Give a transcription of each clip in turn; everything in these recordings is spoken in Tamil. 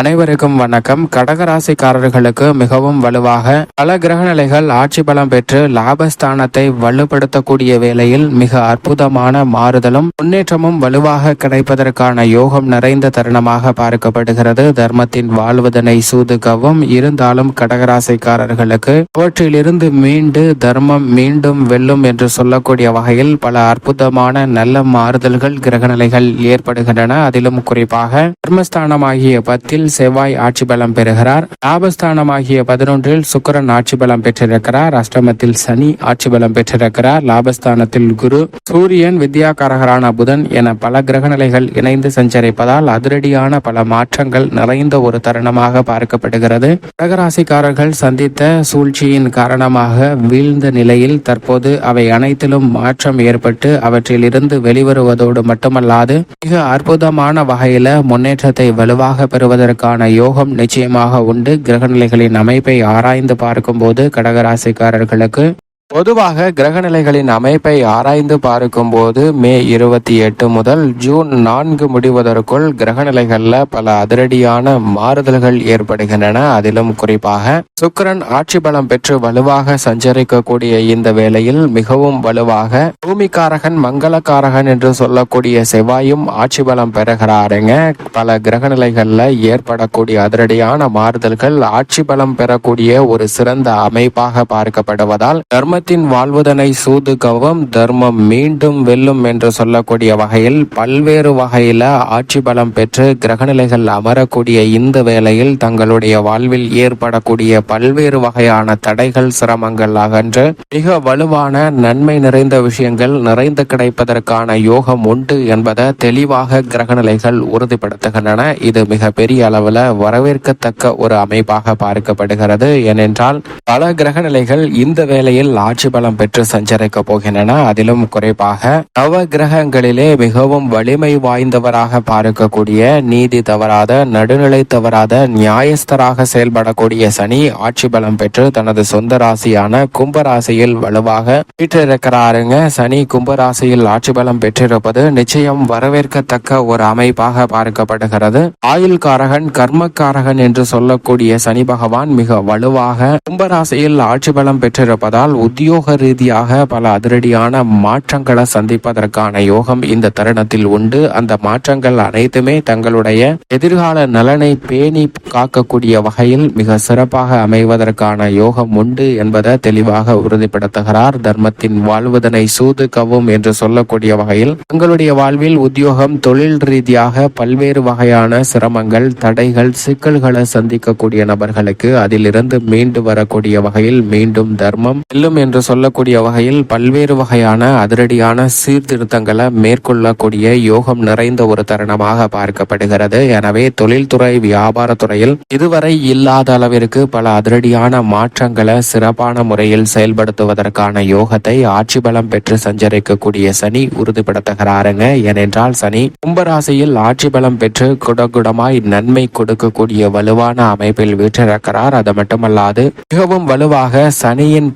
அனைவருக்கும் வணக்கம். கடகராசிக்காரர்களுக்கு மிகவும் வலுவாக பல கிரகநிலைகள் ஆட்சி பலம் பெற்று லாபஸ்தானத்தை வலுப்படுத்தக்கூடிய வேளையில் மிக அற்புதமான மாறுதலும் முன்னேற்றமும் வலுவாக கிடைப்பதற்கான யோகம் நிறைந்த தருணமாக பார்க்கப்படுகிறது. தர்மத்தின் வாழ்வதனை சூதுகவும் இருந்தாலும் கடகராசிக்காரர்களுக்கு அவற்றிலிருந்து மீண்டு தர்மம் மீண்டும் வெல்லும் என்று சொல்லக்கூடிய வகையில் பல அற்புதமான நல்ல மாறுதல்கள் கிரகநிலைகள் ஏற்படுகின்றன. அதிலும் குறிப்பாக தர்மஸ்தானமாகிய பத்தில் செவ்வாய் ஆட்சி பலம் பெறுகிறார். லாபஸ்தானமாகிய பதினொன்றில் சுக்கரன் ஆட்சி பலம் பெற்றிருக்கிறார். அஷ்டமத்தில் சனி ஆட்சி பலம் பெற்றிருக்கிறார். லாபஸ்தானத்தில் குரு சூரியன் வித்யாகாரகரான புதன் என பல கிரகநிலைகள் இணைந்து சஞ்சரிப்பதால் அதிரடியான பல மாற்றங்கள் நிறைந்த ஒரு தருணமாக பார்க்கப்படுகிறது. கடகராசிக்காரர்கள் சந்தித்த சூழ்ச்சியின் காரணமாக வீழ்ந்த நிலையில் தற்போது அவை அனைத்திலும் மாற்றம் ஏற்பட்டு அவற்றிலிருந்து வெளிவருவதோடு மட்டுமல்லாது மிக அற்புதமான வகையில முன்னேற்றத்தை வலுவாக பெறுவதற்கு பெறுவதற்கான யோகம் நிச்சயமாக உண்டு. கிரகநிலைகளின் அமைப்பை ஆராய்ந்து பார்க்கும்போது கடகராசிக்காரர்களுக்கு பொதுவாக கிரகநிலைகளின் அமைப்பை ஆராய்ந்து பார்க்கும்போது மே இருபத்தி எட்டு முதல் ஜூன் நான்கு முடிவதற்குள் கிரகநிலைகளில் பல அதிரடியான மாறுதல்கள் ஏற்படுகின்றன. அதிலும் குறிப்பாக சுக்கிரன் ஆட்சி பலம் பெற்று வலுவாக சஞ்சரிக்கக்கூடிய இந்த வேளையில் மிகவும் வலுவாக பூமிக்காரகன் மங்களக்காரகன் என்று சொல்லக்கூடிய செவ்வாயும் ஆட்சி பலம் பெறுகிறாருங்க. பல கிரகநிலைகளில் ஏற்படக்கூடிய அதிரடியான மாறுதல்கள் ஆட்சி பலம் பெறக்கூடிய ஒரு சிறந்த அமைப்பாக பார்க்கப்படுவதால் தர்மத்தின் வாழ்வதனை சூதுகவும் தர்மம் மீண்டும் வெல்லும் என்று சொல்லக்கூடிய வகையில் பல்வேறு வகையில ஆட்சி பலம் பெற்று கிரகநிலைகள் அமரக்கூடிய இந்த வேளையில் தங்களுடைய வாழ்வில் ஏற்படக்கூடிய பல்வேறு வகையான தடைகள் சிரமங்கள் அகன்று மிக வலுவான நன்மை நிறைந்த விஷயங்கள் நிறைந்து கிடைப்பதற்கான யோகம் உண்டு என்பதை தெளிவாக கிரகநிலைகள் உறுதிப்படுத்துகின்றன. இது மிக பெரிய அளவில் வரவேற்கத்தக்க ஒரு அமைப்பாக பார்க்கப்படுகிறது. ஏனென்றால் பல கிரகநிலைகள் இந்த வேளையில் ஆட்சி பலம் பெற்று சஞ்சரிக்க போகின்றன. அதிலும் குறிப்பாக நவ கிரகங்களிலே மிகவும் வலிமை வாய்ந்தவராக பார்க்கக்கூடிய நீதி தவறாத நடுநிலை தவறாத நியாயஸ்தராக செயல்படக்கூடிய சனி ஆட்சி பலம் பெற்று தனது சொந்த ராசியான கும்பராசியில் வலுவாக வீற்றிருக்கிறாருங்க. சனி கும்பராசியில் ஆட்சி பலம் பெற்றிருப்பது நிச்சயம் வரவேற்கத்தக்க ஒரு அமைப்பாக பார்க்கப்படுகிறது. ஆயுள்காரகன் கர்மக்காரகன் என்று சொல்லக்கூடிய சனி பகவான் மிக வலுவாக கும்பராசியில் ஆட்சி பலம் பெற்றிருப்பதால் உத்தியோக உத்தியோக ரீதியாக பல அதிரடியான மாற்றங்களை சந்திப்பதற்கான யோகம் இந்த தருணத்தில் உண்டு. அந்த மாற்றங்கள் அனைத்துமே தங்களுடைய எதிர்கால நலனை பேணி காக்கக்கூடிய வகையில் மிக சிறப்பாக அமைவதற்கான யோகம் உண்டு என்பதை தெளிவாக உறுதிப்படுத்துகிறார். தர்மத்தின் வாழ்வதனை சூதுக்கவும் என்று சொல்லக்கூடிய வகையில் தங்களுடைய வாழ்வில் உத்தியோகம் தொழில் ரீதியாக பல்வேறு வகையான சிரமங்கள் தடைகள் சிக்கல்களை சந்திக்கக்கூடிய நபர்களுக்கு அதிலிருந்து மீண்டு வரக்கூடிய வகையில் மீண்டும் தர்மம். செல்லும் என்று சொல்லக்கூடிய வகையில் பல்வேறு வகையான அதிரடியான சீர்திருத்தங்களை மேற்கொள்ளக்கூடிய யோகம் நிறைந்த ஒரு தருணமாக பார்க்கப்படுகிறது. எனவே தொழில்துறை வியாபாரத்துறையில் இதுவரை இல்லாத அளவிற்கு பல அதிரடியான மாற்றங்களை சிறப்பான முறையில் செயல்படுத்துவதற்கான யோகத்தை ஆட்சி பலம் பெற்று சஞ்சரிக்கக்கூடிய சனி உறுதிப்படுத்துகிறாருங்க. ஏனென்றால் சனி கும்பராசியில் ஆட்சி பலம் பெற்று குடகுடமாய் நன்மை கொடுக்கக்கூடிய வலுவான அமைப்பில் வீற்றிருக்கிறார். அது மட்டுமல்லாது மிகவும் வலுவாக சனியின்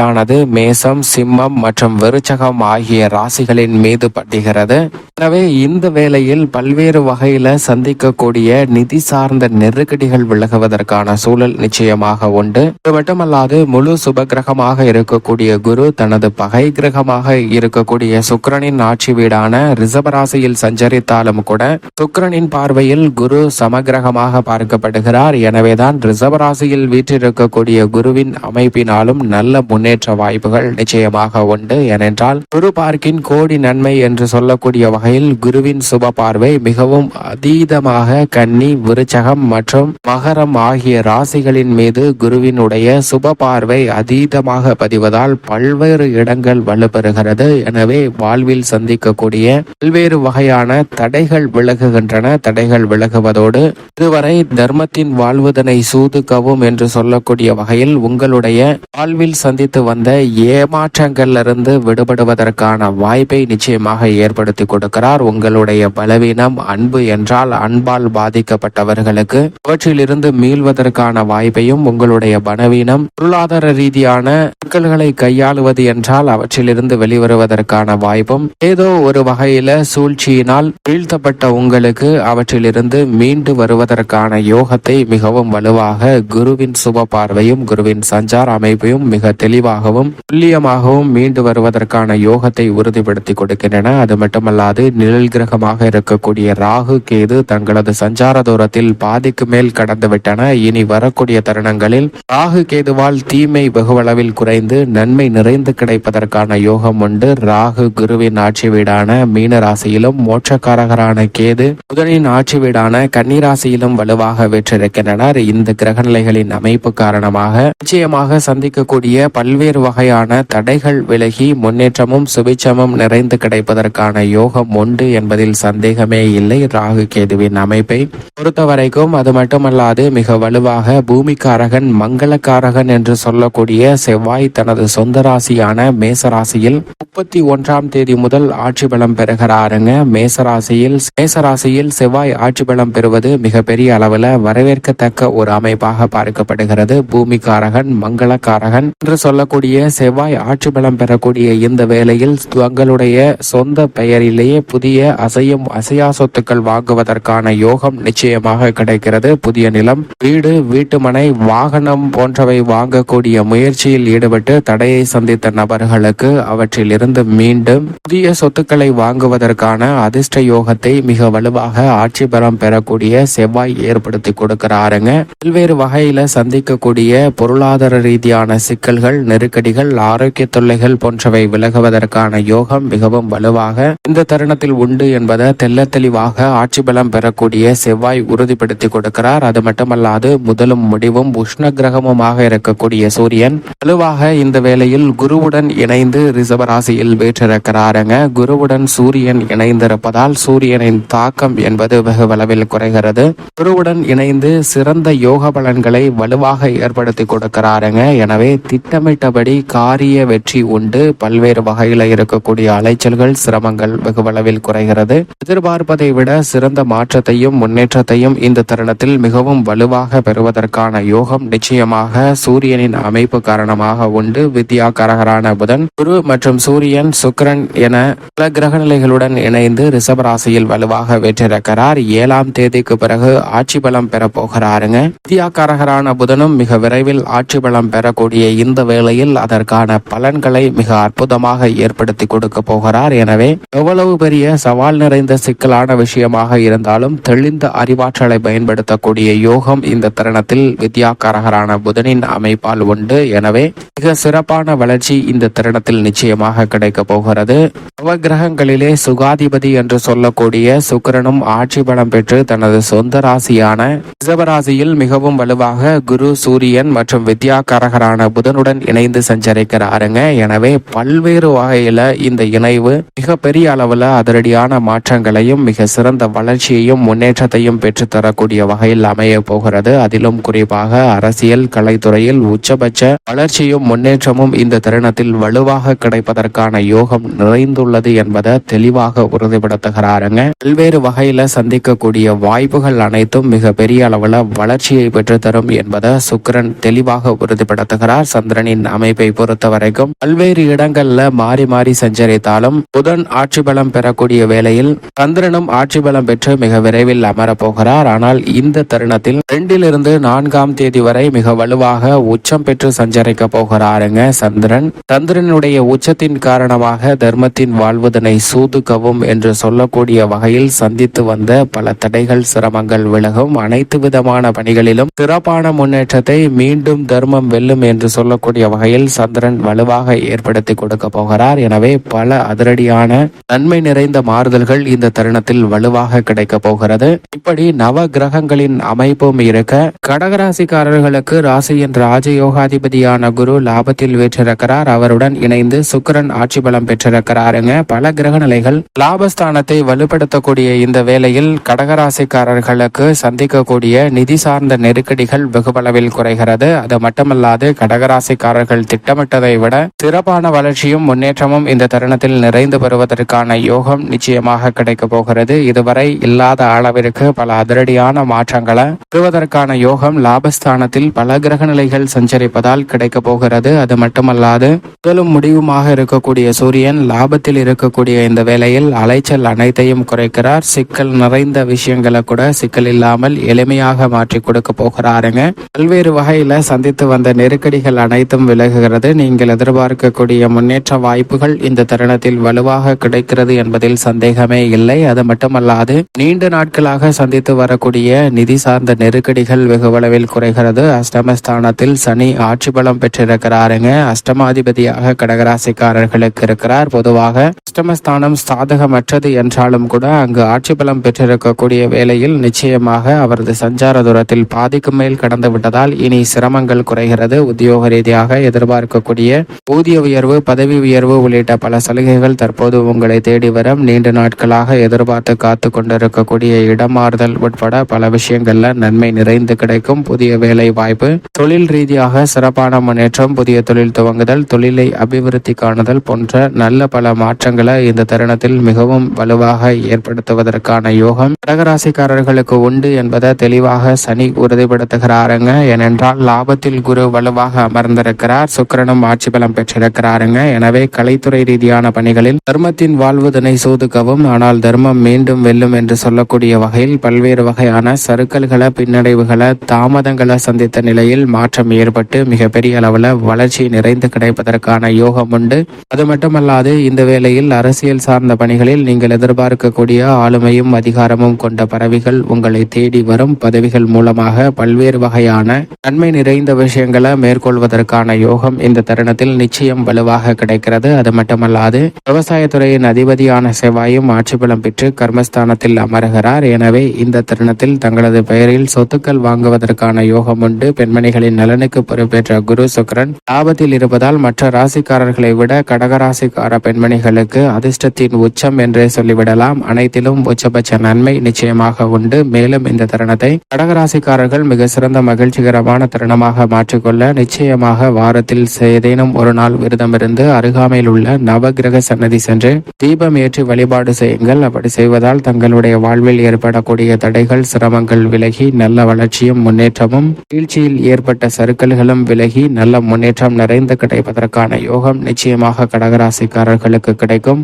பார்வையானது மேசம் சிம்மம் மற்றும் விருச்சகம் ஆகிய ராசிகளின் மீது பட்டுகிறது எனவே இந்த வேளையில் பல்வேறு வகையில சந்திக்கக்கூடிய நிதி சார்ந்த நெருக்கடிகள் விலகுவதற்கான சூழல் நிச்சயமாக உண்டு. அது மட்டுமல்லாது முழு சுபகிரகமாக இருக்கக்கூடிய குரு தனது பகை கிரகமாக இருக்கக்கூடிய சுக்கரனின் ஆட்சி வீடான ரிசபராசியில் சஞ்சரித்தாலும் கூட சுக்கிரனின் பார்வையில் குரு சமகிரகமாக பார்க்கப்படுகிறார். எனவேதான் ரிசபராசியில் வீற்றிருக்கக்கூடிய குருவின் அமைப்பினாலும் நல்ல முன்னேற்ற வாய்ப்புகள் நிச்சயமாக உண்டு. ஏனென்றால் குரு பார்க்கின் கோடி நன்மை என்று சொல்லக்கூடிய வகையில் குருவின் சுப பார்வை மிகவும் அதீதமாக கன்னி விருச்சகம் மற்றும் மகரம் ஆகிய ராசிகளின் மீது குருவினுடைய சுப பார்வை அதீதமாக பதிவதால் பல்வேறு இடங்கள் வலுப்பெறுகிறது. எனவே வாழ்வில் சந்திக்கக்கூடிய பல்வேறு வகையான தடைகள் விலகுகின்றன. தடைகள் விலகுவதோடு இதுவரை தர்மத்தின் வாழ்வதனை சூதுக்கவும் என்று சொல்லக்கூடிய வகையில் உங்களுடைய வாழ்வில் சந்தித்து சந்தித்து வந்த ஏமாற்றங்கள்ல இருந்து விடுபடுவதற்கான வாய்ப்பை நிச்சயமாக ஏற்படுத்தி கொடுக்கிறார். உங்களுடைய பலவீனம் அன்பு என்றால் அன்பால் பாதிக்கப்பட்டவர்களுக்கு அவற்றிலிருந்து மீள்வதற்கான வாய்ப்பையும் உங்களுடைய பலவீனம் பொருளாதார ரீதியான சிக்கல்களை கையாளுவது என்றால் அவற்றிலிருந்து வெளிவருவதற்கான வாய்ப்பும் ஏதோ ஒரு வகையில சூழ்ச்சியினால் வீழ்த்தப்பட்ட உங்களுக்கு அவற்றிலிருந்து மீண்டு வருவதற்கான யோகத்தை மிகவும் வலுவாக குருவின் சுப பார்வையும் குருவின் சஞ்சார அமைப்பையும் மிக தெளிவாக தெளிவாகவும் துல்லியமாகவும் மீண்டு வருவதற்கான யோகத்தை உறுதிப்படுத்தி கொடுக்கின்றன. அது மட்டுமல்லாது நிழல் கிரகமாக இருக்கக்கூடிய ராகு கேது தங்களது சஞ்சார தூரத்தில் பாதிக்கு மேல் கடந்துவிட்டன. இனி வரக்கூடிய தருணங்களில் ராகு கேதுவால் தீமை வெகுவளவில் குறைந்து நன்மை நிறைந்து கிடைப்பதற்கான யோகம் உண்டு. ராகு குருவின் ஆட்சி வீடான மீன ராசியிலும் மோட்சக்காரகரான கேது புதனின் ஆட்சி வீடான கன்னிராசியிலும் வலுவாக வெற்றிருக்கின்றனர். இந்த கிரகநிலைகளின் அமைப்பு காரணமாக நிச்சயமாக சந்திக்கக்கூடிய பல்வேறு பல்வேறு வகையான தடைகள் விலகி முன்னேற்றமும் சுபிச்சமும் நிறைந்து கிடைப்பதற்கான யோகம் உண்டு என்பதில் சந்தேகமே இல்லை. ராகு கேதுவின் அமைப்பை பொறுத்தவரைக்கும் அது மட்டுமல்லாது மிக வலுவாக பூமிக்காரகன் மங்களக்காரகன் என்று சொல்லக்கூடிய செவ்வாய் தனது சொந்த ராசியான மேசராசியில் முப்பத்தி ஒன்றாம் தேதி முதல் ஆட்சி பலம் பெறுகிறாருங்க. மேசராசியில் மேசராசியில் செவ்வாய் ஆட்சி பலம் பெறுவது மிகப்பெரிய அளவில் வரவேற்கத்தக்க ஒரு அமைப்பாக பார்க்கப்படுகிறது. பூமிக்காரகன் மங்களக்காரகன் என்று சொல்லக்கூடிய செவ்வாய் ஆட்சி பலம் பெறக்கூடிய இந்த வேளையில் தங்களுடைய சொந்த பெயரிலேயே புதிய அசையும் அசையா சொத்துக்கள் வாங்குவதற்கான யோகம் நிச்சயமாக கிடைக்கிறது. புதிய நிலம் வீடு வீட்டுமனை வாகனம் போன்றவை வாங்கக்கூடிய முயற்சியில் ஈடுபட்டு தடையை சந்தித்த நபர்களுக்கு அவற்றில் இருந்து மீண்டும் புதிய சொத்துக்களை வாங்குவதற்கான அதிர்ஷ்ட யோகத்தை மிக வலுவாக ஆட்சி பலம் பெறக்கூடிய செவ்வாய் ஏற்படுத்தி கொடுக்கிறாருங்க. பல்வேறு வகையில சந்திக்கக்கூடிய பொருளாதார ரீதியான சிக்கல்கள் நெருக்கடிகள் ஆரோக்கிய தொல்லைகள் போன்றவை விலகுவதற்கான யோகம் மிகவும் வலுவாக இந்த தருணத்தில் உண்டு என்பதை தெல்ல தெளிவாக ஆட்சி பலம் பெறக்கூடிய செவ்வாய் உறுதிப்படுத்தி கொடுக்கிறார். அது மட்டுமல்லாது முதலும் முடிவும் உஷ்ண கிரகமுமாக இருக்கக்கூடிய சூரியன் வலுவாக இந்த வேளையில் குருவுடன் இணைந்து ரிசவராசியில் வீற்றிருக்கிறாருங்க. குருவுடன் சூரியன் இணைந்திருப்பதால் சூரியனின் தாக்கம் என்பது வெகு அளவில் குறைகிறது. குருவுடன் இணைந்து சிறந்த யோக பலன்களை வலுவாக ஏற்படுத்தி கொடுக்கிறாருங்க. எனவே திட்டமிட்ட திட்டமிட்டபடி காரிய வெற்றி உண்டு. பல்வேறு வகையில் இருக்கக்கூடிய அலைச்சல்கள் சிரமங்கள் வெகுவளவில் குறைகிறது. எதிர்பார்ப்பதை விட சிறந்த மாற்றத்தையும் முன்னேற்றத்தையும் இந்த தருணத்தில் மிகவும் வலுவாக பெறுவதற்கான யோகம் நிச்சயமாக சூரியனின் அமைப்பு காரணமாக உண்டு. வித்யா கரகரான புதன் குரு மற்றும் சூரியன் சுக்கிரன் என பல கிரகநிலைகளுடன் இணைந்து ரிஷபராசியில் வலுவாக வெற்றிருக்கிறார் ஏழாம் தேதிக்கு பிறகு ஆட்சி பலம் பெற போகிறாருங்க. வித்யா கரகரான புதனும் மிக விரைவில் ஆட்சி பலம் பெறக்கூடிய இந்த வேலை நிலையில் அதற்கான பலன்களை மிக அற்புதமாக ஏற்படுத்தி கொடுக்க போகிறார். எனவே எவ்வளவு பெரிய சவால் நிறைந்த சிக்கலான விஷயமாக இருந்தாலும் தெளிந்த அறிவாற்றலை பயன்படுத்தக்கூடிய யோகம் இந்த தருணத்தில் வித்யாகாரகரான புதனின் அமைப்பால் உண்டு. எனவே மிக சிறப்பான வளர்ச்சி இந்த தருணத்தில் நிச்சயமாக கிடைக்க போகிறது. நவகிரகங்களிலே சுகாதிபதி என்று சொல்லக்கூடிய சுக்கரனும் ஆட்சி பலம் பெற்று தனது சொந்த ராசியான ரிஷபராசியில் மிகவும் வலுவாக குரு சூரியன் மற்றும் வித்யாகாரகரான புதனுடன் இணை இணைந்து சஞ்சரிக்கிறாருங்க. எனவே பல்வேறு வகையில இந்த இணைவு மிகப்பெரிய அளவுல அதிரடியான மாற்றங்களையும் மிக சிறந்த வளர்ச்சியையும் முன்னேற்றத்தையும் பெற்றுத்தரக்கூடிய வகையில் அமைய போகிறது. அதிலும் குறிப்பாக அரசியல் கலைத்துறையில் உச்சபட்ச வளர்ச்சியும் முன்னேற்றமும் இந்த தருணத்தில் வலுவாக கிடைப்பதற்கான யோகம் நிறைந்துள்ளது என்பதை தெளிவாக உறுதிப்படுத்துகிறாருங்க. பல்வேறு வகையில சந்திக்கக்கூடிய வாய்ப்புகள் அனைத்தும் மிக பெரிய அளவுல வளர்ச்சியை பெற்றுத்தரும் என்பதை சுக்கிரன் தெளிவாக உறுதிப்படுத்துகிறார். சந்திரனின் அமைப்பை பொறுத்த வரைக்கும் பல்வேறு இடங்கள்ல மாறி மாறி சஞ்சரித்தாலும் புதன் ஆட்சி பலம் பெறக்கூடிய வேளையில் சந்திரனும் ஆட்சி பலம் பெற்று மிக விரைவில் அமரப்போகிறார் ஆனால் இந்த தருணத்தில் ரெண்டிலிருந்து நான்காம் தேதி வரை மிக வலுவாக உச்சம் பெற்று சஞ்சரிக்க போகிறாருங்க சந்திரன். சந்திரனுடைய உச்சத்தின் காரணமாக தர்மத்தின் வாழ்வதனை சூதுக்கவும் என்று சொல்லக்கூடிய வகையில் சந்தித்து வந்த பல தடைகள் சிரமங்கள் விலகும். அனைத்து விதமான பணிகளிலும் சிறப்பான முன்னேற்றத்தை மீண்டும் தர்மம் வெல்லும் என்று சொல்லக்கூடிய வகையில் சந்திரன் வலுவாக ஏற்படுத்தி கொடுக்க போகிறார். எனவே பல அதிரடியான நன்மை நிறைந்த மாறுதல்கள் இந்த தருணத்தில் வலுவாக கிடைக்க போகிறது. இப்படி நவ கிரகங்களின் அமைப்பும் இருக்க கடகராசிக்காரர்களுக்கு ராசியின் ராஜயோகாதிபதியான குரு லாபத்தில் வீற்றிருக்கிறார். அவருடன் இணைந்து சுக்கிரன் ஆட்சி பலம் பெற்றிருக்கிறாருங்க. பல கிரக நிலைகள் லாபஸ்தானத்தை வலுப்படுத்தக்கூடிய இந்த வேளையில் கடகராசிக்காரர்களுக்கு சந்திக்கக்கூடிய நிதி சார்ந்த நெருக்கடிகள் வெகுபளவில் குறைகிறது. அது மட்டுமல்லாது கடகராசிக்காரர்கள் அவர்கள் திட்டமிட்டதை விட சிறப்பான வளர்ச்சியும் முன்னேற்றமும் இந்த தருணத்தில் நிறைந்து வருவதற்கான யோகம் நிச்சயமாக கிடைக்க போகிறது. இதுவரை இல்லாத அளவிற்கு பல அதிரடியான மாற்றங்களை பெறுவதற்கான யோகம் லாபஸ்தானத்தில் பல கிரக நிலைகள் சஞ்சரிப்பதால் கிடைக்கப் போகிறது. அது மட்டுமல்லாது முதலும் முடிவுமாக இருக்கக்கூடிய சூரியன் லாபத்தில் இருக்கக்கூடிய இந்த வேளையில் அலைச்சல் அனைத்தையும் குறைக்கிறார். சிக்கல் நிறைந்த விஷயங்களை கூட சிக்கல் இல்லாமல் எளிமையாக மாற்றி கொடுக்க போகிறாருங்க. பல்வேறு வகையில சந்தித்து வந்த நெருக்கடிகள் அனைத்தும் விலகுகிறது. நீங்கள் எதிர்பார்க்கக்கூடிய முன்னேற்ற வாய்ப்புகள் இந்த தருணத்தில் வலுவாக கிடைக்கிறது என்பதில் சந்தேகமே இல்லை. அது மட்டுமல்லாது நீண்ட நாட்களாக சந்தித்து வரக்கூடிய நிதி சார்ந்த நெருக்கடிகள் வெகுவளவில் குறைகிறது. அஷ்டமஸ்தானத்தில் சனி ஆட்சி பலம் பெற்றிருக்கிறாருங்க. அஷ்டமாதிபதியாக கடகராசிக்காரர்களுக்கு இருக்கிறார். பொதுவாக அஷ்டமஸ்தானம் சாதகமற்றது என்றாலும் கூட அங்கு ஆட்சி பலம் பெற்றிருக்கக்கூடிய வேளையில் நிச்சயமாக அவரது சஞ்சார தூரத்தில் பாதிக்கு மேல் கடந்து விட்டதால் இனி சிரமங்கள் குறைகிறது. உத்தியோக ரீதியாக எதிர்பார்க்கக்கூடிய ஊதிய உயர்வு பதவி உயர்வு உள்ளிட்ட பல சலுகைகள் தற்போது உங்களை தேடி வரும். நீண்ட நாட்களாக எதிர்பார்த்து காத்து கொண்டிருக்கக்கூடிய இடமாறுதல் உட்பட பல விஷயங்கள்ல நன்மை நிறைந்து கிடைக்கும். புதிய வேலை வாய்ப்பு தொழில் ரீதியாக சிறப்பான முன்னேற்றம் புதிய தொழில் துவங்குதல் தொழிலை அபிவிருத்தி காணுதல் போன்ற நல்ல பல மாற்றங்களை இந்த தருணத்தில் மிகவும் வலுவாக ஏற்படுத்துவதற்கான யோகம் கடகராசிக்காரர்களுக்கு உண்டு என்பதை தெளிவாக சனி உறுதிப்படுத்துகிறாருங்க. ஏனென்றால் லாபத்தில் குரு வலுவாக அமர்ந்திருக்கிறார். சுக்கிரனும் ஆட்சி பலம் பெற்றிருக்கிறாருங்க. எனவே கலைத்துறை ரீதியான பணிகளில் தர்மத்தின் வாழ்வுதனை சோதுக்கவும் ஆனால் தர்மம் மீண்டும் வெல்லும் என்று சொல்லக்கூடிய வகையில் பல்வேறு வகையான சறுக்கல்களை பின்னடைவுகளை தாமதங்களை சந்தித்த நிலையில் மாற்றம் ஏற்பட்டு மிகப்பெரிய அளவில் வளர்ச்சி நிறைந்து கிடைப்பதற்கான யோகம் உண்டு. அது மட்டுமல்லாது இந்த வேளையில் அரசியல் சார்ந்த பணிகளில் நீங்கள் எதிர்பார்க்கக்கூடிய ஆளுமையும் அதிகாரமும் கொண்ட பறவைகள் உங்களை தேடி வரும். பதவிகள் மூலமாக பல்வேறு வகையான நன்மை நிறைந்த விஷயங்களை மேற்கொள்வதற்கான யோகம் இந்த தருணத்தில் நிச்சயம் வலுவாக கிடைக்கிறது. அது மட்டுமல்லாது விவசாயத்துறையின் அதிபதியான செவ்வாயும் ஆட்சி பலம் பெற்று கர்மஸ்தானத்தில் அமருகிறார். எனவே இந்த தருணத்தில் தங்களது பெயரில் சொத்துக்கள் வாங்குவதற்கான யோகம் உண்டு. பெண்மணிகளின் நலனுக்கு பொறுப்பேற்ற குரு சுக்கரன் லாபத்தில் இருப்பதால் மற்ற ராசிக்காரர்களை விட கடகராசிக்கார பெண்மணிகளுக்கு அதிர்ஷ்டத்தின் உச்சம் என்றே சொல்லிவிடலாம். அனைத்திலும் உச்சபட்ச நன்மை நிச்சயமாக உண்டு. மேலும் இந்த தருணத்தை கடகராசிக்காரர்கள் மிக சிறந்த மகிழ்ச்சிகரமான தருணமாக மாற்றிக்கொள்ள நிச்சயமாக வாரத்தில் ஏதேனும் ஒரு நாள் விரதமிருந்து அருகாமையில் உள்ள நவகிரக சன்னதி சென்று தீபம் ஏற்றி வழிபாடு செய்யுங்கள். அப்படி செய்வதால் தங்களுடைய வாழ்வில் ஏற்படக்கூடிய தடைகள் சிரமங்கள் விலகி நல்ல வளர்ச்சியும் முன்னேற்றமும் வீழ்ச்சியில் ஏற்பட்ட சருக்கல்களும் விலகி நல்ல முன்னேற்றம் நிறைந்து கிடைப்பதற்கான யோகம் நிச்சயமாக கடகராசிக்காரர்களுக்கு கிடைக்கும்.